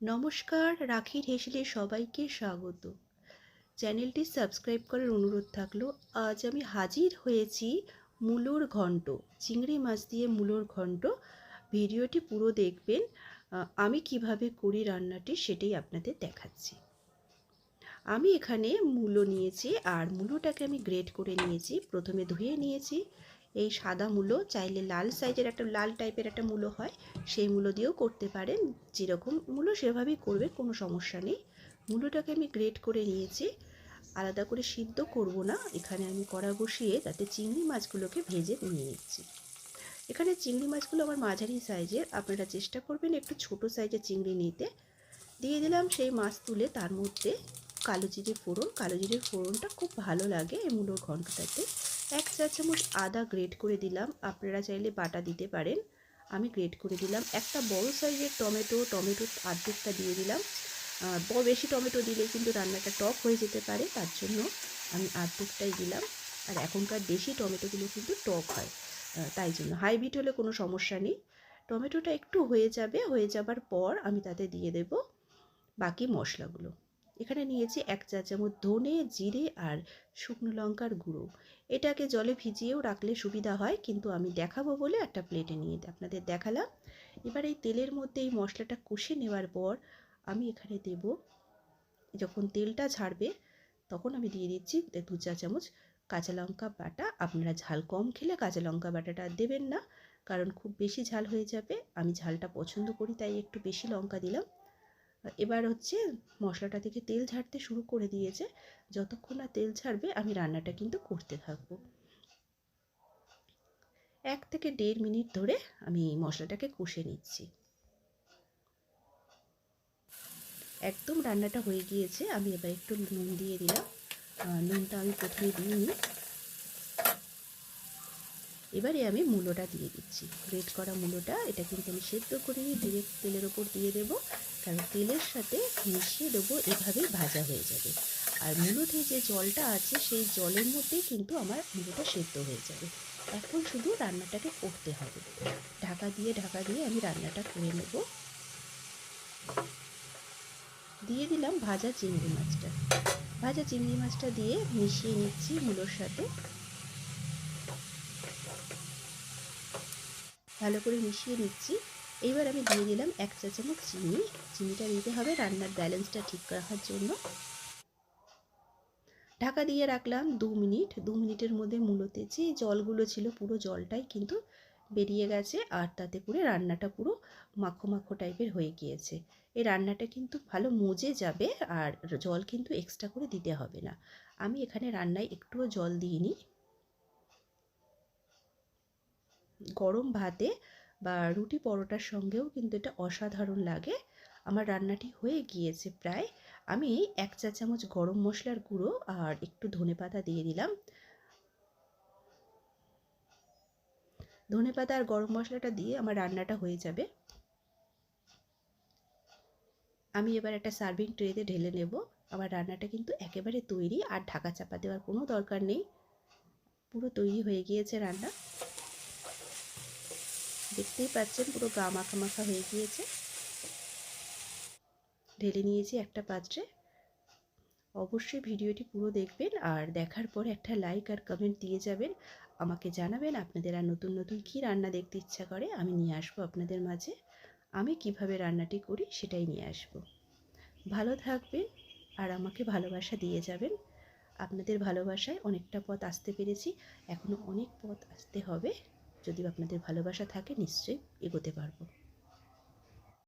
নমস্কার রাখির হেসেলে সবাইকে স্বাগত। চ্যানেলটি সাবস্ক্রাইব করার অনুরোধ থাকল, আজ আমি হাজির হয়েছি মূলোর ঘন্ট চিংড়ি মাছ দিয়ে মূলোর ঘন্ট ভিডিওটি পুরো দেখবেন আমি কীভাবে করি রান্নাটি সেটাই আপনাদের দেখাচ্ছি। আমি এখানে মূলো নিয়েছি, আর মূলোটাকে আমি গ্রেট করে নিয়েছি, প্রথমে ধুয়ে নিয়েছি। এই সাদা মূলো চাইলে লাল সাইজের একটা লাল টাইপের একটা মূলো হয়, সেই মূলো দিয়েও করতে পারেন। যেরকম মূলো সেভাবেই করবে, কোনো সমস্যা নেই। মূলোটাকে আমি গ্রেট করে নিয়েছি। আলাদা করে সিদ্ধ করব না। এখানে আমি কড়া বসিয়ে তাতে চিংড়ি মাছগুলোকে ভেজে নিয়ে নিচ্ছি। এখানে চিংড়ি মাছগুলো আমার মাঝারি সাইজের। আপনারা চেষ্টা করবেন একটু ছোট সাইজের চিংড়ি নিতে। দিয়ে দিলাম সেই মাছ তুলে তার মধ্যে কালো জিরে ফোড়ন। কালো জিরের ফোড়নটা খুব ভালো লাগে এই মূলোর ঘন্টটাতে এক চা চামচ আদা গ্রেট করে দিলাম। আপনারা চাইলে বাটা দিতে পারেন। আমি গ্রেট করে দিলাম। একটা বড় সাইজের টমেটো, টমেটোর আর্ধেকটা দিয়ে দিলাম। বেশি টমেটো দিলে কিন্তু রান্নাটা টক হয়ে যেতে পারে, তার জন্য আমি আর্ধেকটাই দিলাম। আর এখনকার দেশি টমেটোগুলো কিন্তু টক হয় তাই জন্য। হাইব্রিড হলে কোনো সমস্যা নেই। টমেটোটা একটু হয়ে যাবে, হয়ে যাবার পর আমি তাতে দিয়ে দেব বাকি মশলাগুলো। এখানে নিয়েছি এক চা চামচ ধনে, জিরে আর শুকনো লঙ্কার গুঁড়ো। এটাকে জলে ভিজিয়েও রাখলে সুবিধা হয়, কিন্তু আমি দেখাবো বলে একটা প্লেটে নিয়ে আপনাদের দেখালাম। এবার এই তেলের মধ্যে এই মশলাটা কষে নেওয়ার পর আমি এখানে দেব, যখন তেলটা ছাড়বে তখন আমি দিয়ে দিচ্ছি দু চা চামচ কাঁচা লঙ্কা বাটা। আপনারা ঝাল কম খেলে কাঁচা লঙ্কা বাটাটা দেবেন না, কারণ খুব বেশি ঝাল হয়ে যাবে। আমি ঝালটা পছন্দ করি, তাই একটু বেশি লঙ্কা দিলাম। এবার হচ্ছে মশলাটা থেকে তেল ছাড়তে শুরু করে দিয়েছে। যতক্ষণ না তেল ছাড়বে আমি রান্নাটা কিন্তু করতে থাকব। এক থেকে দেড় মিনিট ধরে আমি মশলাটাকে কষে নিচ্ছি। একদম রান্নাটা হয়ে গিয়েছে, আমি এবার একটু নুন দিয়ে দিলাম। নুনটা আমি প্রথমে দিইনি। এবারে আমি মূলোটা দিয়ে দিচ্ছি। গ্রেট করা মূলোটা, এটা কিন্তু আমি সেদ্ধ করে ডিরেক্ট তেলের ওপর দিয়ে দেব। কারণ তেলের সাথে মিশিয়ে দেবো, এভাবেই ভাজা হয়ে যাবে। আর মূলোতে যে জলটা আছে, সেই জলের মধ্যেই কিন্তু আমার মূলোটা সেদ্ধ হয়ে যাবে। এখন শুধু রান্নাটাকে করতে হবে। ঢাকা দিয়ে ঢাকা দিয়ে আমি রান্নাটা করে নেব। দিয়ে দিলাম ভাজা চিংড়ি মাছটা। ভাজা চিংড়ি মাছটা দিয়ে মিশিয়ে নিচ্ছি মূলোর সাথে। ভালো করে মিশিয়ে নিচ্ছি। এবার আমি দিয়ে দিলাম এক চা চামচ চিনি। চিনিটা দিতে হবে, রান্নার ব্যালেন্সটা ঠিক রাখার জন্য। ঢাকা দিয়ে রাখলাম দু মিনিট। দু মিনিটের মধ্যে মূলতে যে জলগুলো ছিল, পুরো জলটাই কিন্তু বেরিয়ে গেছে আর তাতে করে রান্নাটা পুরো মাখো মাখো টাইপের হয়ে গিয়েছে। এই রান্নাটা কিন্তু ভালো মজে যাবে আর জল কিন্তু এক্সট্রা করে দিতে হবে না। আমি এখানে রান্নায় একটুও জল দিইনি। গরম ভাতে বা রুটি পরোটার সঙ্গেও কিন্তু এটা অসাধারণ লাগে। আমার রান্নাটি হয়ে গিয়েছে প্রায়। আমি এক চা চামচ গরম মশলার গুঁড়ো আর একটু ধনে পাতা দিয়ে দিলাম। ধনে পাতা আর গরম মশলাটা দিয়ে আমার রান্নাটা হয়ে যাবে। আমি এবার একটা সার্ভিং ট্রেতে ঢেলে নেব। আমার রান্নাটা কিন্তু একেবারে তৈরি আর ঢাকা চাপা দেওয়ার কোনো দরকার নেই। পুরো তৈরি হয়ে গিয়েছে রান্না। দেখতেই পাচ্ছেন পুরো গা মাখা মাখা হয়ে গিয়েছে। ঢেলে নিয়েছি একটা পাত্রে। অবশ্যই ভিডিওটি পুরো দেখবেন আর দেখার পর একটা লাইক আর কমেন্ট দিয়ে যাবেন। আমাকে জানাবেন আপনাদের আর নতুন নতুন কী রান্না দেখতে ইচ্ছা করে, আমি নিয়ে আসব আপনাদের মাঝে। আমি কীভাবে রান্নাটি করি সেটাই নিয়ে আসব। ভালো থাকবেন আর আমাকে ভালোবাসা দিয়ে যাবেন। আপনাদের ভালোবাসায় অনেকটা পথ আসতে পেরেছি। এখনও অনেক পথ আসতে হবে। যদি আপনাদের ভালোবাসা থাকে নিশ্চয়ই এগোতে পারব।